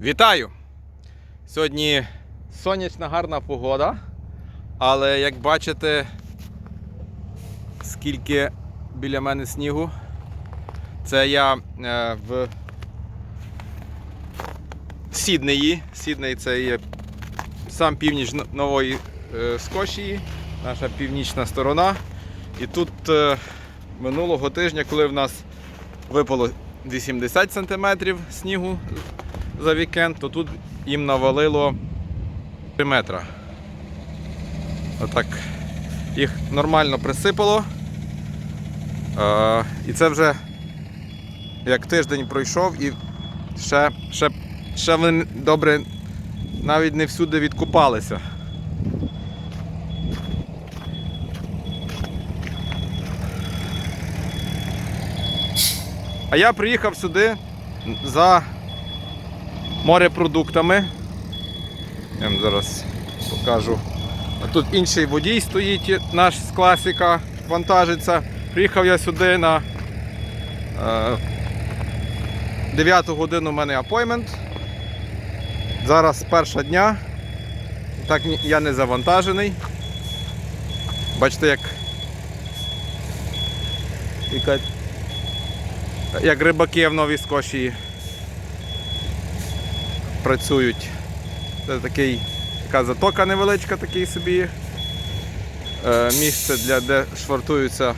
Вітаю! Сьогодні сонячна гарна погода, але як бачите, скільки біля мене снігу, це я е, в Сіднеї. Сідней це є сам північ Нової е, Скошії, наша північна сторона. І тут е, минулого тижня, коли в нас випало 80 см снігу за вікенд, то тут їм навалило 3 метра. Отак їх нормально присипало. Е, і це вже як тиждень пройшов і ще, ще, ще вони добре навіть не всюди відкупалися. А я приїхав сюди за морепродуктами. Я вам зараз покажу. А тут інший водій стоїть, наш з класика, вантажиться. Приїхав я сюди на е, 9 годину у мене апоймент. Зараз перша дня. Так я не завантажений. Бачите, як, як рибаки в Новій Скошії працюють. Це такий, така затока невеличка, такий собі е, місце, для, де швартуються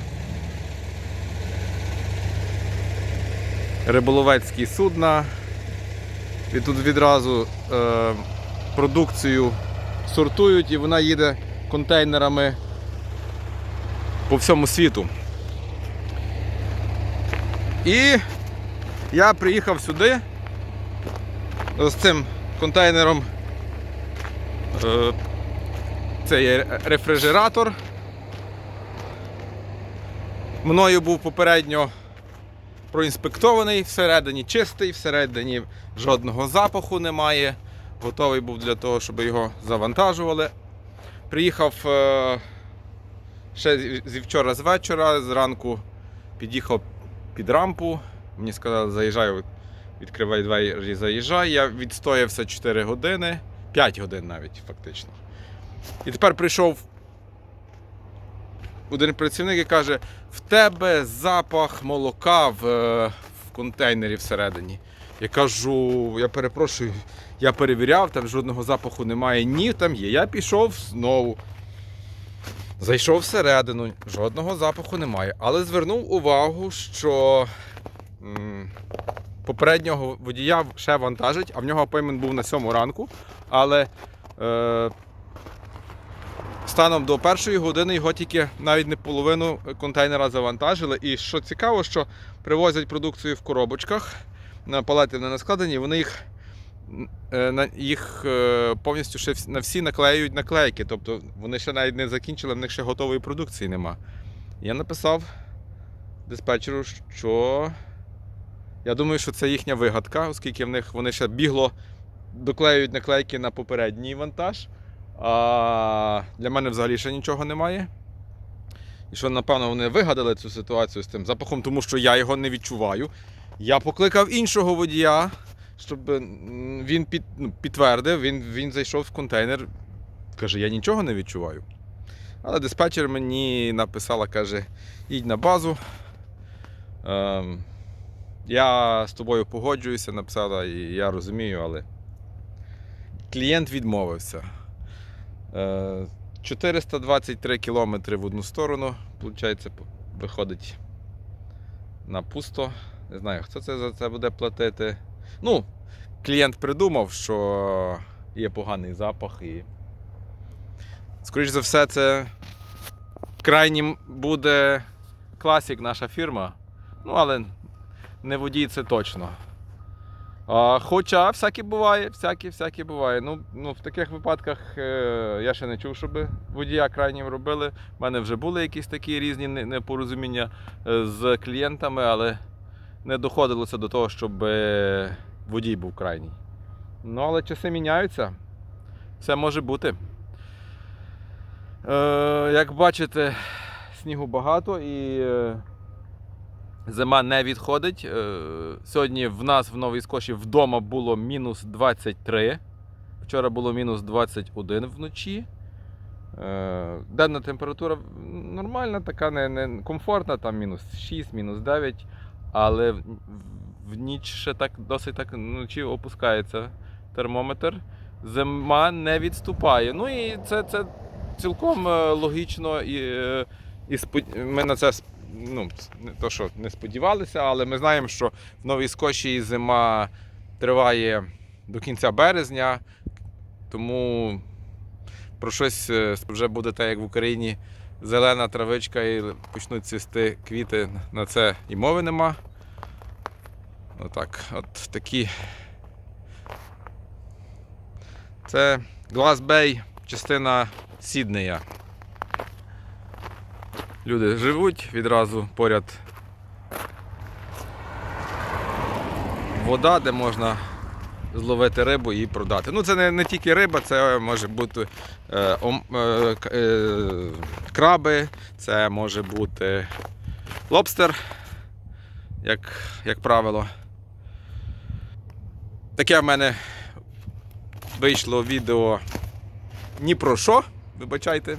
риболовецькі судна. І тут відразу е, продукцію сортують і вона їде контейнерами по всьому світу. І я приїхав сюди з цим контейнером. Е, Це є рефрижератор. Мною був попередньо проінспектований, всередині чистий, всередині жодного запаху немає. Готовий був для того, щоб його завантажували. Приїхав е, ще зі- вчора з вечора, зранку під'їхав під рампу. Мені сказали, заїжджай, відкривай двері, заїжджай. Я відстоявся 4 години, 5 годин навіть фактично. І тепер прийшов один працівник і каже: в тебе запах молока в, е, в контейнері всередині. Я кажу, я перепрошую, я перевіряв, там жодного запаху немає. Ні, там є. Я пішов знову. Зайшов всередину, жодного запаху немає. Але звернув увагу, що попереднього водія ще вантажить, а в нього апоймент був на 7 ранку. Але е, станом до першої години його тільки навіть не половину контейнера завантажили. І що цікаво, що привозять продукцію в коробочках на палети не складені, вони їх, е, на, їх е, повністю ще на всі наклеюють наклейки. Тобто вони ще навіть не закінчили, в них ще готової продукції нема. Я написав диспетчеру, що я думаю, що це їхня вигадка, оскільки в них вони ще бігло доклеюють наклейки на попередній вантаж. А для мене взагалі ще нічого немає. І що, напевно, вони вигадали цю ситуацію з тим запахом, тому що я його не відчуваю. Я покликав іншого водія, щоб він під, ну, підтвердив, він, він зайшов в контейнер. Каже, я нічого не відчуваю. Але диспетчер мені написала, каже, їдь на базу. Ем, я з тобою погоджуюся, написала, і я розумію, але клієнт відмовився. Е, 423 кілометри в одну сторону, виходить, виходить на пусто. Не знаю, хто це за це буде платити. Ну, клієнт придумав, що є поганий запах і. Скоріше за все, це крайнім буде класік наша фірма. Ну, але не водій це точно. А, хоча всяке буває, всяке, всяке буває. Ну, ну, в таких випадках е, я ще не чув, щоб водія крайнім робили. У мене вже були якісь такі різні непорозуміння е, з клієнтами, але не доходилося до того, щоб водій був крайній. Ну, але часи міняються. Все може бути. Е, як бачите, снігу багато і е, Зима не відходить. Е, Сьогодні в нас в Новій Скоші вдома було мінус 23. Вчора було мінус 21 вночі. Е, Денна температура нормальна, така не, не комфортна, там мінус 6, мінус 9. Але в, ніч ще так досить так вночі опускається термометр. Зима не відступає. Ну і це, це цілком е, логічно. І, і ми на це ну, не то, що не сподівалися, але ми знаємо, що в Новій Скоші зима триває до кінця березня, тому про щось е, вже буде так, як в Україні, зелена травичка і почнуть цвісти квіти. На це і мови нема. Отак, от такі. Це Bay, частина Сіднея. Люди живуть відразу поряд. Вода, де можна зловити рибу і продати. Ну, це не, не тільки риба, це може бути е, е, е, краби, це може бути лобстер, як, як правило. Таке в мене вийшло відео ні про що, вибачайте.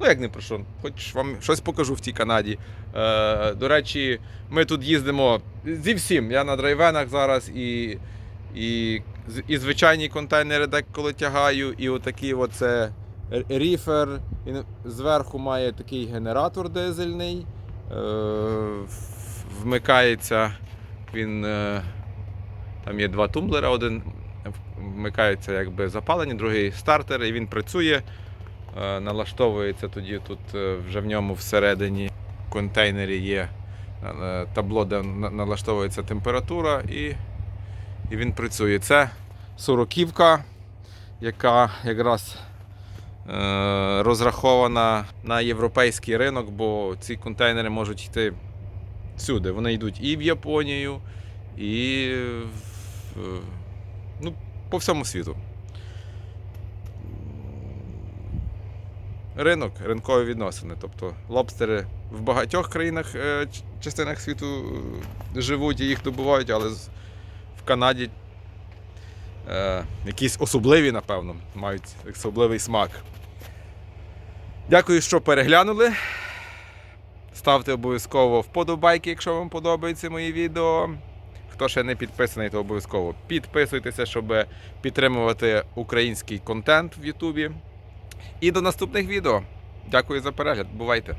Ну, як не про що, хоч вам щось покажу в тій Канаді. Е, до речі, ми тут їздимо зі всім. Я на драйвенах зараз і, і, і звичайні контейнери деколи тягаю, і отакий оце ріфер. Він зверху має такий генератор дизельний. Е, вмикається він. Е, там є два тумблера, один вмикається якби запалення, другий стартер, і він працює. Е, Налаштовується тоді тут е, вже в ньому всередині контейнері є е, табло, де налаштовується температура, і, і він працює. Це сороківка, яка якраз розрахована на європейський ринок, бо ці контейнери можуть йти всюди. Вони йдуть і в Японію, і в, ну, по всьому світу. Ринок, ринкові відносини. Тобто лобстери в багатьох країнах, е, частинах світу е, живуть і їх добувають, але в Канаді е, якісь особливі, напевно, мають особливий смак. Дякую, що переглянули. Ставте обов'язково вподобайки, якщо вам подобаються мої відео. Хто ще не підписаний, то обов'язково підписуйтеся, щоб підтримувати український контент в Ютубі. І до наступних відео. Дякую за перегляд. Бувайте!